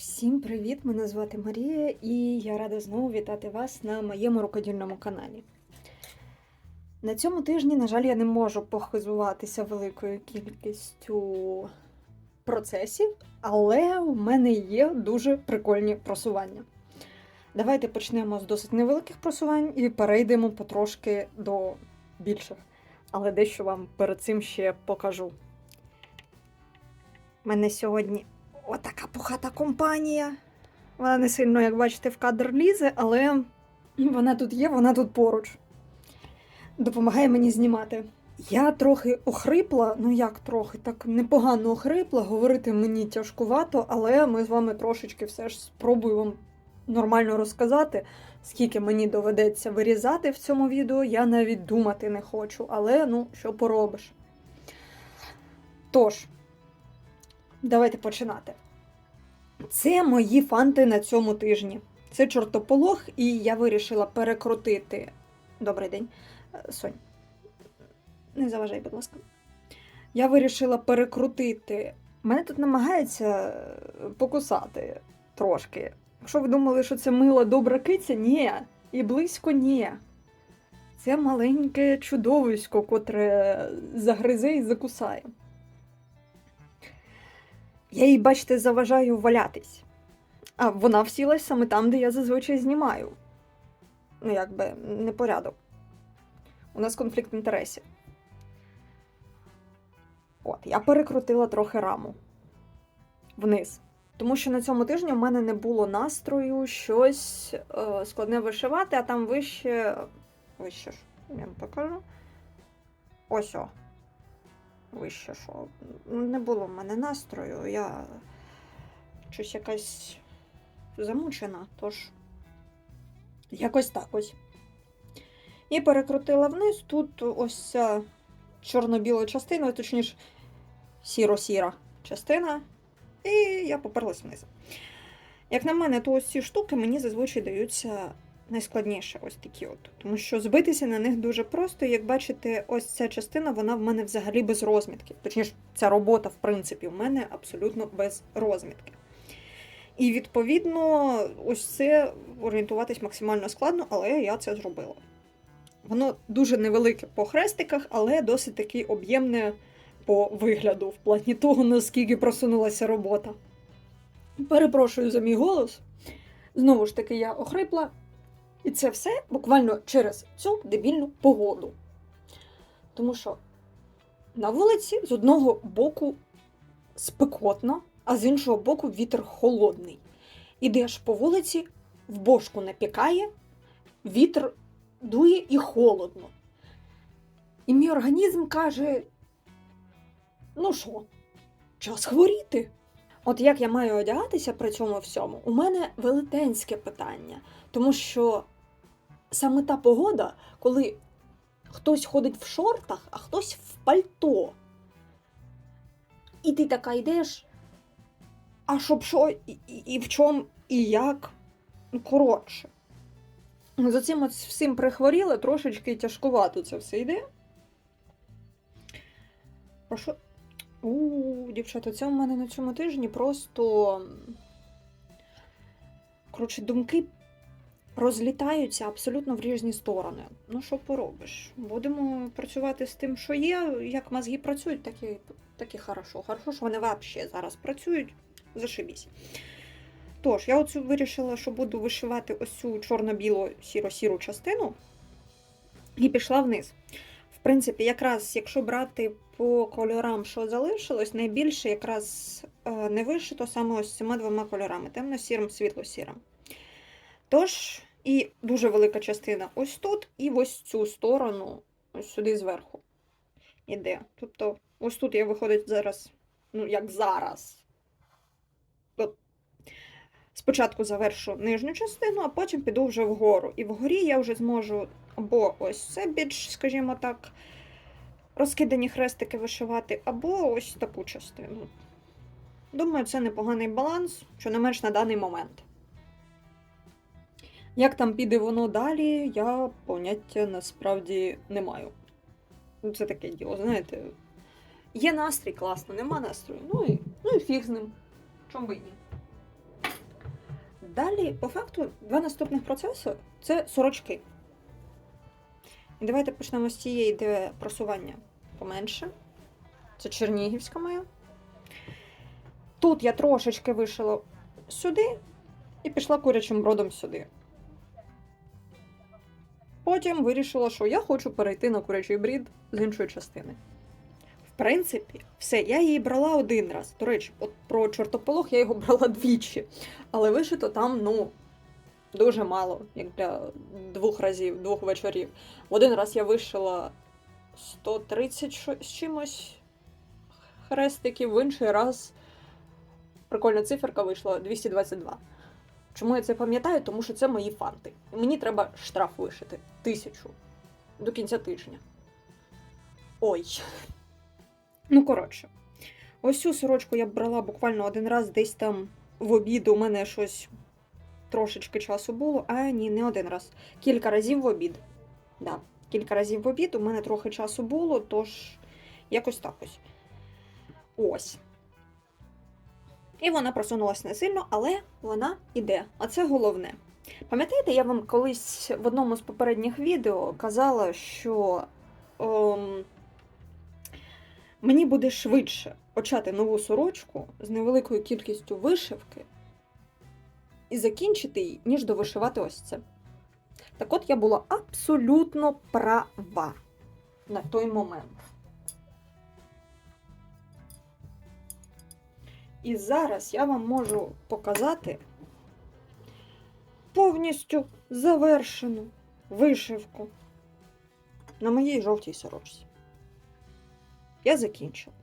Всім привіт! Мене звати Марія, і я рада знову вітати вас на моєму рукодільному каналі. На цьому тижні, на жаль, я не можу похизуватися великою кількістю процесів, але у мене є дуже прикольні просування. Давайте почнемо з досить невеликих просувань і перейдемо потрошки до більших. Але дещо вам перед цим ще покажу. У мене сьогодні Отака пухата компанія. Вона не сильно, як бачите, в кадр лізе, але вона тут є, вона тут поруч. Допомагає мені знімати. Я трохи охрипла, ну як трохи, так непогано охрипла, говорити мені тяжкувато, але ми з вами трошечки все ж спробую вам нормально розказати, скільки мені доведеться вирізати в цьому відео. Я навіть думати не хочу, але ну, що поробиш. Тож, Давайте починати. Це мої фанти на цьому тижні. Це чортополох, і я вирішила перекрутити. Добрий день, Е, Сонь. Не заважай, будь ласка. Я вирішила перекрутити. Мене тут намагається е, покусати трошки. Якщо ви думали, що це мила добра киця, ні. І близько ні. Це маленьке чудовисько, котре загризе і закусає. Я їй, бачите, заважаю валятись. А вона всілась саме там, де я зазвичай знімаю. Ну, якби непорядок. У нас конфлікт інтересів. От, я перекрутила трохи раму вниз. Тому що на цьому тижні в мене не було настрою щось е, складне вишивати, а там вище. Вище ж, я вам покажу. Ось о вище, що не було в мене настрою, я щось якась замучена, тож якось так ось. І перекрутила вниз тут ось ця чорно-біла частина, точніше, сіро-сіра частина, і я поперлась вниз. Як на мене, то ось ці штуки мені зазвичай даються найскладніше, ось такі от. Тому що збитися на них дуже просто. Як бачите, ось ця частина, вона в мене взагалі без розмітки. Точніше, ця робота, в принципі, в мене абсолютно без розмітки. І відповідно, ось це орієнтуватись максимально складно, але я це зробила. Воно дуже невелике по хрестиках, але досить таки об'ємне по вигляду, в плані того, наскільки просунулася робота. Перепрошую за мій голос. Знову ж таки, я охрипла, і це все буквально через цю дебільну погоду. Тому що на вулиці з одного боку спекотно, а з іншого боку вітер холодний. Ідеш по вулиці, в бошку напікає, вітер дує і холодно. І мій організм каже: ну що, час хворіти. От як я маю одягатися при цьому всьому, у мене велетенське питання. Тому що саме та погода, коли хтось ходить в шортах, а хтось в пальто. І ти така йдеш, а щоб що, і, і, і в чому, і як. Ну, коротше. За цим от всім прихворіли, трошечки тяжкувато це все йде. Про що? У, дівчата, це у мене на цьому тижні просто. Коротше, думки розлітаються абсолютно в різні сторони. Ну, що поробиш? Будемо працювати з тим, що є. Як мозги працюють, так і, так і хорошо. Хорошо, що вони взагалі зараз працюють. Зашибісь. Тож, я оцю вирішила, що буду вишивати ось цю чорно-білу сіро-сіру частину і пішла вниз. В принципі, якраз якщо брати по кольорам, що залишилось, найбільше якраз е, не вишито саме ось цими двома кольорами темно-сірим, світло-сірим. Тож, і дуже велика частина ось тут, і ось цю сторону, ось сюди зверху. Іде. Тобто, ось тут я виходить зараз, ну, як зараз. От. Спочатку завершу нижню частину, а потім піду вже вгору. І вгорі я вже зможу або ось це більш, скажімо так, розкидані хрестики вишивати, або ось таку частину. Думаю, це непоганий баланс, що не менш на даний момент. Як там піде воно далі, я поняття насправді не маю. Ну, Це таке діло, знаєте. Є настрій, класно, нема настрою. Ну і, ну і фіг з ним. Чом би ні. Далі, по факту, два наступних процеси це сорочки. І давайте почнемо з цієї, де просування поменше. Це Чернігівська моя. Тут я трошечки вишила сюди і пішла курячим бродом сюди. Потім вирішила, що я хочу перейти на курячий брід з іншої частини. В принципі, все, я її брала один раз. До речі, от про чортополох я його брала двічі. Але вишито там, ну, дуже мало, як для двох разів, двох вечорів. В один раз я вишила 130 шо- з чимось хрестиків, в інший раз прикольна циферка вийшла 222. Чому я це пам'ятаю? Тому що це мої фанти. І мені треба штраф вишити. Тисячу. До кінця тижня. Ой. Ну, коротше. Ось цю сорочку я брала буквально один раз десь там в обід. У мене щось трошечки часу було. А ні, не один раз. Кілька разів в обід. Да, кілька разів в обід. У мене трохи часу було, тож якось так ось. Ось. І вона просунулася не сильно, але вона іде. А це головне. Пам'ятаєте, я вам колись в одному з попередніх відео казала, що ем, мені буде швидше почати нову сорочку з невеликою кількістю вишивки і закінчити її, ніж довишивати ось це. Так от я була абсолютно права на той момент. І зараз я вам можу показати повністю завершену вишивку на моїй жовтій сорочці. Я закінчила.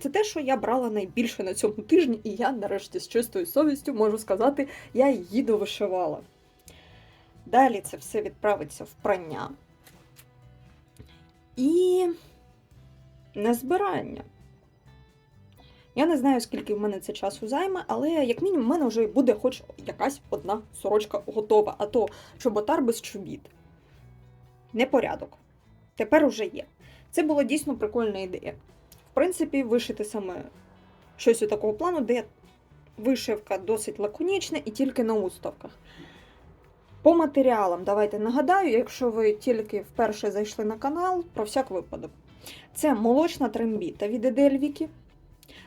Це те, що я брала найбільше на цьому тижні, і я нарешті з чистою совістю можу сказати, я її довишивала. Далі це все відправиться в прання. І на збирання. Я не знаю, скільки в мене це часу займе, але як мінімум в мене вже буде хоч якась одна сорочка готова, а то чоботар без чобіт. Непорядок. Тепер уже є. Це була дійсно прикольна ідея. В принципі, вишити саме щось у такого плану, де вишивка досить лаконічна і тільки на уставках. По матеріалам, давайте нагадаю, якщо ви тільки вперше зайшли на канал, про всяк випадок. Це молочна трембіта від Едельвіки.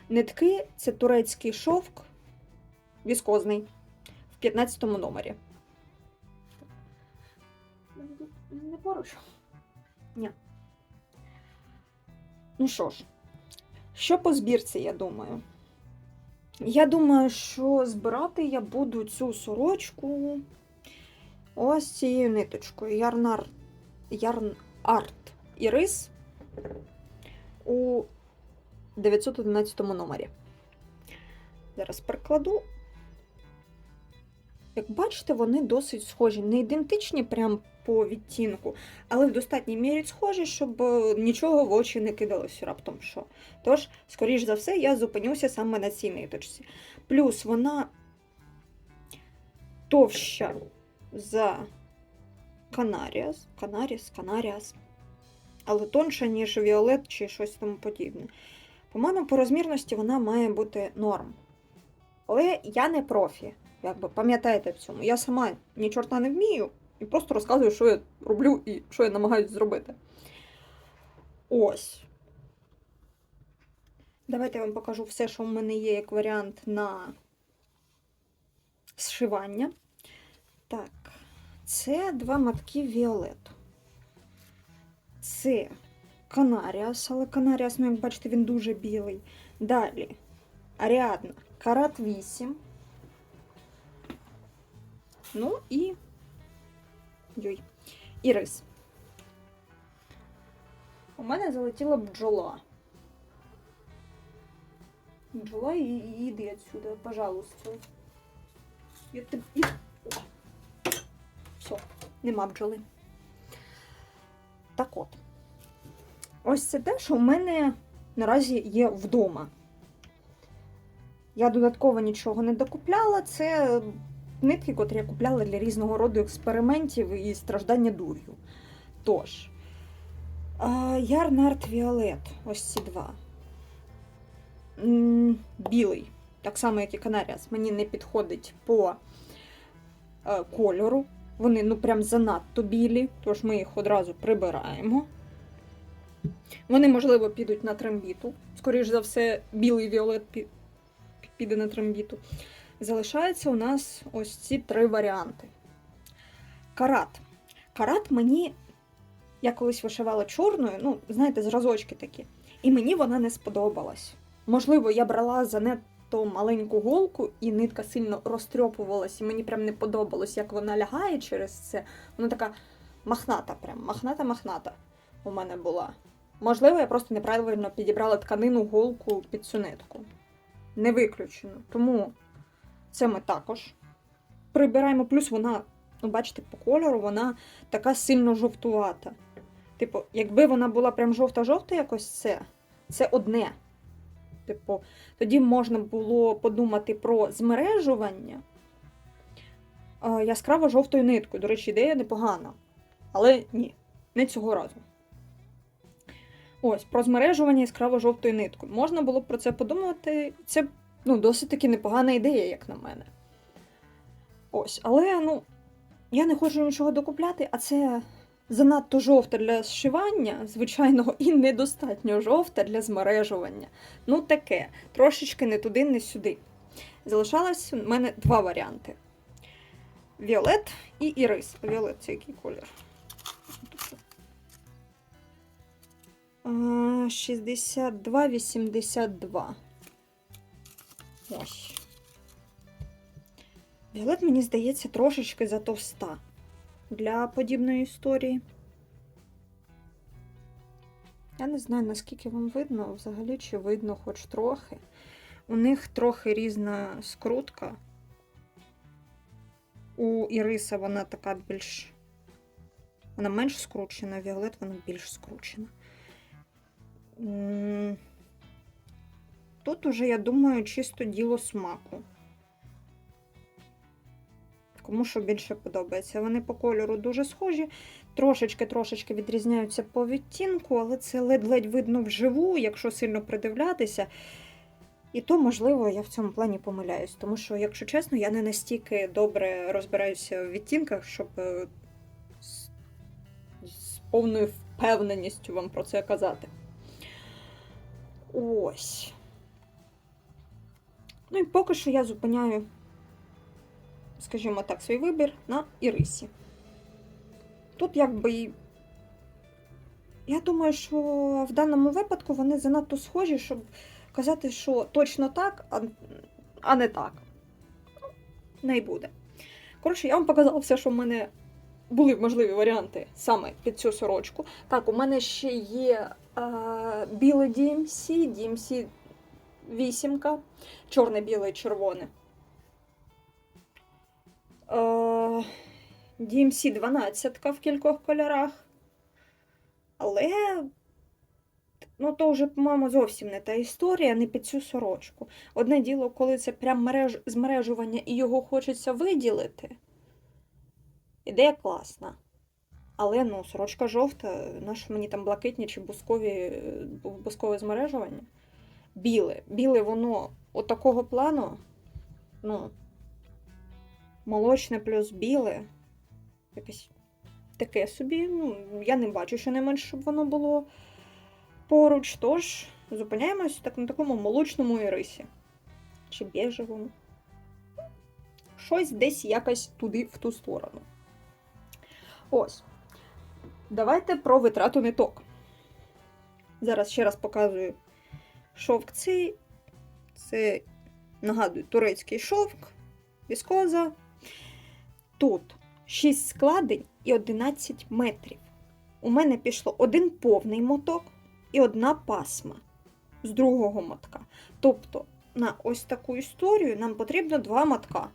Нитки це турецький шовк віскозний в 15 номері. Не поруч. Ні. Ну що ж, що по збірці, я думаю? Я думаю, що збирати я буду цю сорочку ось цією ниточкою. Ярнар... Ярн Арт і рис у 911 номері. Зараз прикладу. Як бачите, вони досить схожі. Не ідентичні прям по відтінку, але в достатній мірі схожі, щоб е, нічого в очі не кидалося раптом що. Тож, скоріш за все, я зупинюся саме на цій ниточці. Плюс вона товща за Канаріас, Канаріс, Канаріас, але тонша, ніж Віолет чи щось тому подібне. По-моєму, по розмірності вона має бути норм. Але я не профі, якби пам'ятаєте в цьому. Я сама ні чорта не вмію і просто розказую, що я роблю і що я намагаюся зробити. Ось. Давайте я вам покажу все, що в мене є як варіант на зшивання. Так, це два матки Віолету. Це Канаріас, але Канаріас, ну, як бачите, він дуже білий. Далі Аріадна, Карат 8. Ну і. Йой. І рис. У мене залетіла бджола. Бджола і і іди отсюда, пожалуйста. Я тебе. О. Все, нема бджоли. Так от. Ось це те, що в мене наразі є вдома. Я додатково нічого не докупляла. Це нитки, котрі я купляла для різного роду експериментів і страждання дур'ю. Тож, Ярнард Віолет, ось ці два. Білий, так само, як і Канаріас, мені не підходить по е, кольору. Вони ну прям занадто білі, тож ми їх одразу прибираємо. Вони, можливо, підуть на трембіту. Скоріш за все, білий віолет піде на трембіту. Залишається у нас ось ці три варіанти. Карат. Карат мені. Я колись вишивала чорною, ну, знаєте, зразочки такі. І мені вона не сподобалась. Можливо, я брала занадто маленьку голку, і нитка сильно розтрьопувалась, і мені прям не подобалось, як вона лягає через це. Вона така махната, прям махната-махната у мене була. Можливо, я просто неправильно підібрала тканину голку під цю нитку. Не виключено. Тому це ми також прибираємо. Плюс вона, ну, бачите, по кольору вона така сильно жовтувата. Типу, якби вона була прям жовта-жовта, якось це, це одне. Типу, тоді можна було подумати про змережування е, яскраво жовтою ниткою. До речі, ідея непогана. Але ні, не цього разу. Ось, про змережування яскраво жовтою ниткою. Можна було б про це подумати. Це ну, досить таки непогана ідея, як на мене. Ось, але ну, я не хочу нічого докупляти, а це занадто жовте для зшивання, звичайного, і недостатньо жовте для змережування. Ну, таке, трошечки не туди, не сюди. Залишалось у мене два варіанти: Віолет і ірис. Віолет це який колір? 62-82. Ось. Віолет, мені здається, трошечки затовста для подібної історії. Я не знаю, наскільки вам видно, взагалі, чи видно хоч трохи. У них трохи різна скрутка. У Іриса вона така більш. Вона менш скручена, Віолет вона більш скручена. Тут уже, я думаю, чисто діло смаку. Кому що більше подобається. Вони по кольору дуже схожі, трошечки-трошечки відрізняються по відтінку, але це ледь-ледь видно вживу, якщо сильно придивлятися. І то, можливо, я в цьому плані помиляюсь, тому що, якщо чесно, я не настільки добре розбираюся в відтінках, щоб е, з повною впевненістю вам про це казати. Ось. Ну і поки що я зупиняю, скажімо так, свій вибір на Ірисі. Тут якби. Я думаю, що в даному випадку вони занадто схожі, щоб казати, що точно так, а, не так. Ну, не й буде. Коротше, я вам показала все, що в мене були можливі варіанти саме під цю сорочку. Так, у мене ще є біле DMC, DMC вісімка, чорне, біле червоне. DMC 12 в кількох кольорах. Але ну, то вже, по-моєму, зовсім не та історія, не під цю сорочку. Одне діло, коли це прям мереж... змережування і його хочеться виділити. Ідея класна. Але ну, сорочка жовта, нащо мені там блакитні чи бускові, е, бускове змережування? Біле. Біле воно от такого плану. Ну, молочне плюс біле. Якесь таке собі. Ну, я не бачу, що не менше, щоб воно було поруч. Тож зупиняємось так на такому молочному ірисі. Чи бежевому. Щось десь якось туди, в ту сторону. Ось. Давайте про витрату ниток. Зараз ще раз показую шовк цей. Це, нагадую, турецький шовк, віскоза. Тут 6 складень і 11 метрів. У мене пішло один повний моток і одна пасма з другого мотка. Тобто, на ось таку історію нам потрібно два мотка.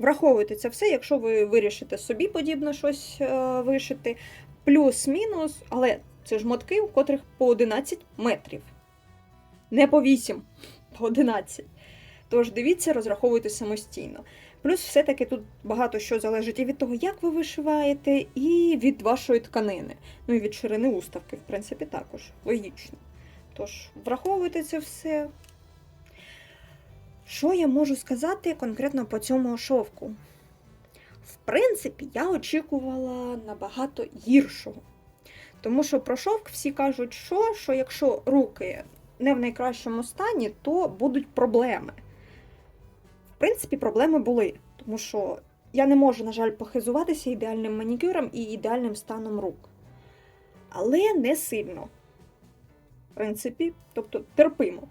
Враховуйте це все, якщо ви вирішите собі подібне щось е, вишити. Плюс-мінус, але це ж мотки, у котрих по 11 метрів. Не по 8, по 11. Тож дивіться, розраховуйте самостійно. Плюс, все-таки тут багато що залежить і від того, як ви вишиваєте, і від вашої тканини. Ну і від ширини уставки, в принципі, також логічно. Тож, враховуйте це все. Що я можу сказати конкретно по цьому шовку? В принципі, я очікувала набагато гіршого. Тому що про шовк всі кажуть, що, що якщо руки не в найкращому стані, то будуть проблеми. В принципі, проблеми були, тому що я не можу, на жаль, похизуватися ідеальним манікюром і ідеальним станом рук. Але не сильно. В принципі, тобто терпимо.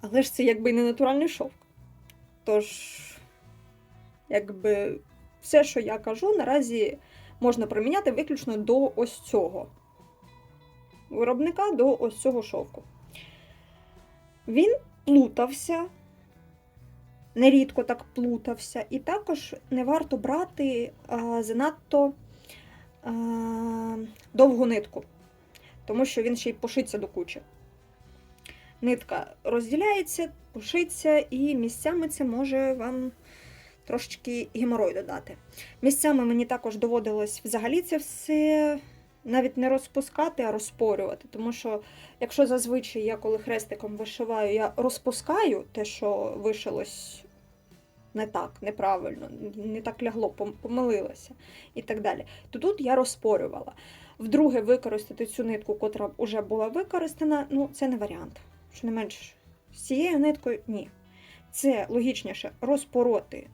Але ж це якби не натуральний шовк. Тож, якби все, що я кажу, наразі можна приміняти виключно до ось цього виробника, до ось цього шовку. Він плутався, нерідко так плутався, і також не варто брати а, занадто а, довгу нитку, тому що він ще й пошиться до кучі. Нитка розділяється, пошиться, і місцями це може вам трошечки геморой додати. Місцями мені також доводилось взагалі це все навіть не розпускати, а розпорювати. Тому що, якщо зазвичай я коли хрестиком вишиваю, я розпускаю те, що вишилось не так, неправильно, не так лягло, пом- помилилася і так далі, то тут я розпорювала. Вдруге, використати цю нитку, котра вже була використана, ну це не варіант. Що не менш з цією ниткою ні. Це логічніше розпороти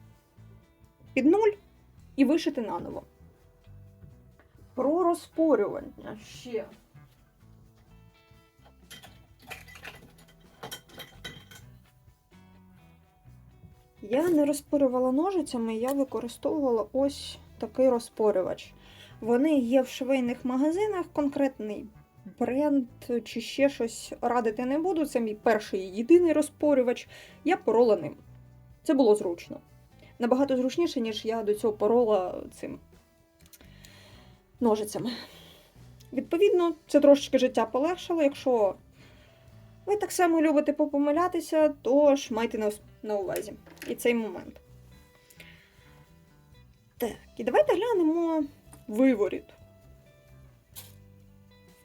під нуль і вишити наново. Про розпорювання ще. Я не розпорювала ножицями, я використовувала ось такий розпорювач. Вони є в швейних магазинах, конкретний бренд чи ще щось радити не буду. Це мій перший і єдиний розпорювач. Я порола ним. Це було зручно. Набагато зручніше, ніж я до цього порола цим ножицями. Відповідно, це трошечки життя полегшило. Якщо ви так само любите попомилятися, то ж майте на увазі і цей момент. Так, і давайте глянемо виворіт.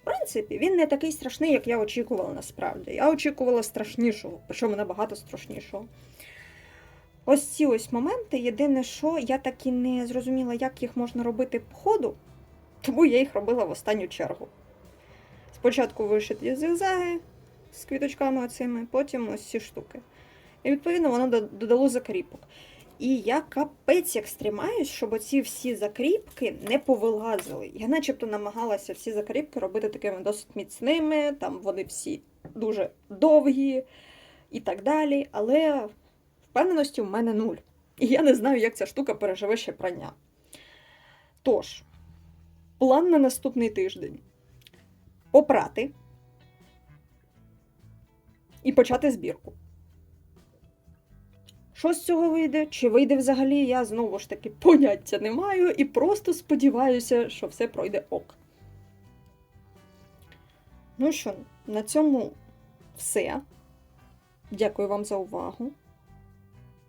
В принципі, він не такий страшний, як я очікувала насправді. Я очікувала страшнішого, причому набагато страшнішого. Ось ці ось моменти. Єдине, що я так і не зрозуміла, як їх можна робити по ходу, тому я їх робила в останню чергу. Спочатку вишиті зигзаги з квіточками оцими, потім ось ці штуки. І відповідно воно додало закріпок. І я капець як стримаюсь, щоб оці всі закріпки не повилазили. Я начебто намагалася всі закріпки робити такими досить міцними, там вони всі дуже довгі і так далі. Але впевненості в мене нуль. І я не знаю, як ця штука переживе ще прання. Тож, план на наступний тиждень: попрати і почати збірку. Що з цього вийде? Чи вийде взагалі, я знову ж таки поняття не маю і просто сподіваюся, що все пройде ок. Ну що, на цьому все. Дякую вам за увагу.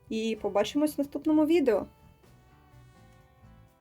І побачимось в наступному відео.